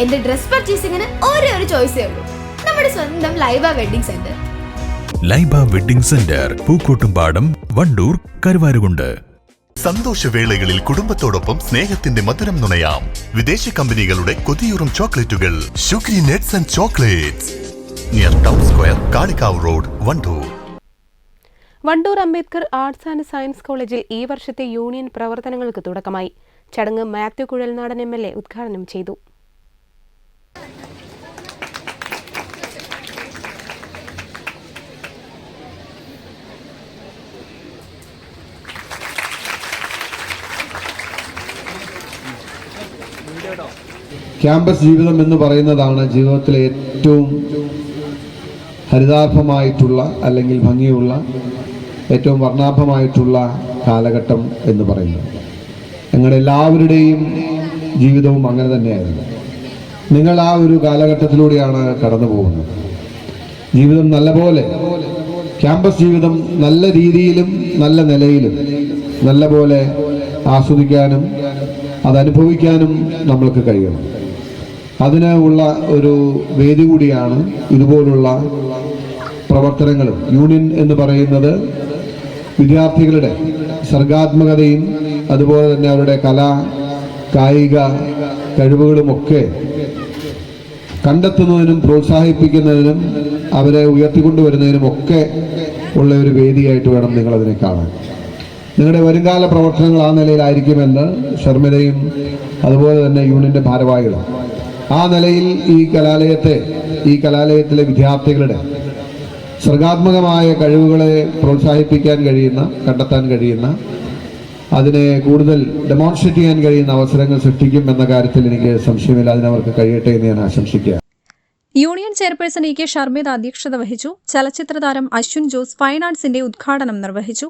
എന്റെ ഡ്രസ് പർച്ചേസിംഗിന് ഒരേ ഒരു ചോയ്സേ ഉള്ളൂ. നമ്മുടെ സ്വന്തം Laiba wedding centre. Laiba wedding centre Pookkottumpadam Wandoor Karuvarakundu. സന്തോഷവേളകളിൽ കുടുംബത്തോടൊപ്പം സ്നേഹത്തിന്റെ മധുരം നുണയാം. വിദേശ കമ്പനികളുടെ കൊതിയൂറും ചോക്ലേറ്റുകൾ sugary nuts and chocolates. Near town square Kalikavu road Wandoor. Wandoor Ambedkar arts and science കോളേജിൽ ഈ വർഷത്തെ യൂണിയൻ പ്രവർത്തനങ്ങൾക്ക് തുടക്കമായി. ചടങ്ങ് Mathew Kuzhalnadan M L A ഉദ്ഘാടനം ചെയ്തു. ക്യാമ്പസ് ജീവിതം എന്ന് പറയുന്നതാണ് ജീവിതത്തിലെ ഏറ്റവും ഹരിതാഭമായിട്ടുള്ള അല്ലെങ്കിൽ ഭംഗിയുള്ള ഏറ്റവും വർണാഭമായിട്ടുള്ള കാലഘട്ടം എന്ന് പറയുന്നത്. ഞങ്ങളുടെ എല്ലാവരുടെയും ജീവിതവും അങ്ങനെ തന്നെയായിരുന്നു. നിങ്ങൾ ആ ഒരു കാലഘട്ടത്തിലൂടെയാണ് കടന്നു പോകുന്നത്. ജീവിതം നല്ലപോലെ ക്യാമ്പസ് ജീവിതം നല്ല രീതിയിലും നല്ല നിലയിലും നല്ല പോലെ ആസ്വദിക്കാനും അതനുഭവിക്കാനും നമ്മൾക്ക് കഴിയണം. അതിന് ഉള്ള ഒരു വേദി കൂടിയാണ് ഇതുപോലുള്ള പ്രവർത്തനങ്ങളും. യൂണിയൻ എന്ന് പറയുന്നത് വിദ്യാർത്ഥികളുടെ സർഗാത്മകതയും അതുപോലെ തന്നെ അവരുടെ കലാ കായിക കഴിവുകളുമൊക്കെ കണ്ടെത്തുന്നതിനും പ്രോത്സാഹിപ്പിക്കുന്നതിനും അവരെ ഉയർത്തിക്കൊണ്ടുവരുന്നതിനും ഒക്കെ ഉള്ള ഒരു വേദിയായിട്ട് വേണം നിങ്ങളതിനെ കാണാൻ. നിങ്ങളുടെ വരുംകാല പ്രവർത്തനങ്ങൾ ആ നിലയിലായിരിക്കുമെന്ന് ശർമ്മിലയും അതുപോലെ തന്നെ യൂണിയന്റെ ഭാരവാഹികളും. ആ നിലയിൽ ഈ കലാലയത്തെ ഈ കലാലയത്തിലെ വിദ്യാർത്ഥികളുടെ സർഗാത്മകമായ കഴിവുകളെ പ്രോത്സാഹിപ്പിക്കാൻ കഴിയുന്ന കണ്ടെത്താൻ കഴിയുന്ന അതിനെ കൂടുതൽ ഡെമോൺസ്ട്രേറ്റ് ചെയ്യാൻ കഴിയുന്ന അവസരങ്ങൾ സൃഷ്ടിക്കും എന്ന കാര്യത്തിൽ എനിക്ക് സംശയമില്ല. അതിനവർക്ക് കഴിയട്ടെ എന്ന് ഞാൻ ആശംസിക്കുക union chairperson E K Sharmitha അധ്യക്ഷത വഹിച്ചു. ചലച്ചിത്ര താരം അശ്വിൻ ജോസ് ഫൈൻ ആർട്സിന്റെ ഉദ്ഘാടനം നിർവഹിച്ചു.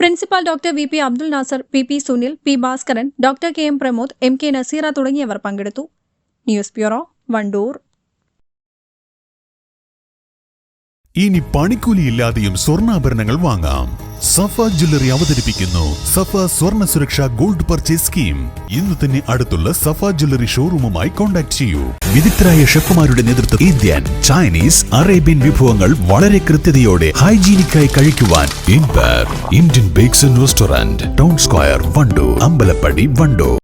Principal doctor V P Abdul Nasser P P Sunil P Bhaskaran doctor K M Pramod M K Naseera തുടങ്ങിയവർ പങ്കെടുത്തു. News bureau Wandoor. ഇനി പണിക്കൂലിയില്ലാതെയും സ്വർണാഭരണങ്ങൾ വാങ്ങാം. സഫ ജ്വല്ലറി അവതരിപ്പിക്കുന്നു. സഫ സ്വർണ സുരക്ഷ ഗോൾഡ് പർച്ചേസ് സ്കീം. ഇന്ന് തന്നെ അടുത്തുള്ള സഫ ജ്വല്ലറി ഷോറൂമുമായി കോൺടാക്ട് ചെയ്യൂ. വിദഗ്ധരായ ഷെഫുമാരുടെ നേതൃത്വം ഇന്ത്യൻ ചൈനീസ് അറേബ്യൻ വിഭവങ്ങൾ വളരെ കൃത്യതയോടെ ഹൈജീനിക്കായി കഴിക്കുവാൻ Indian bakes restaurant town square Wandoor Ambalappadi Wandoor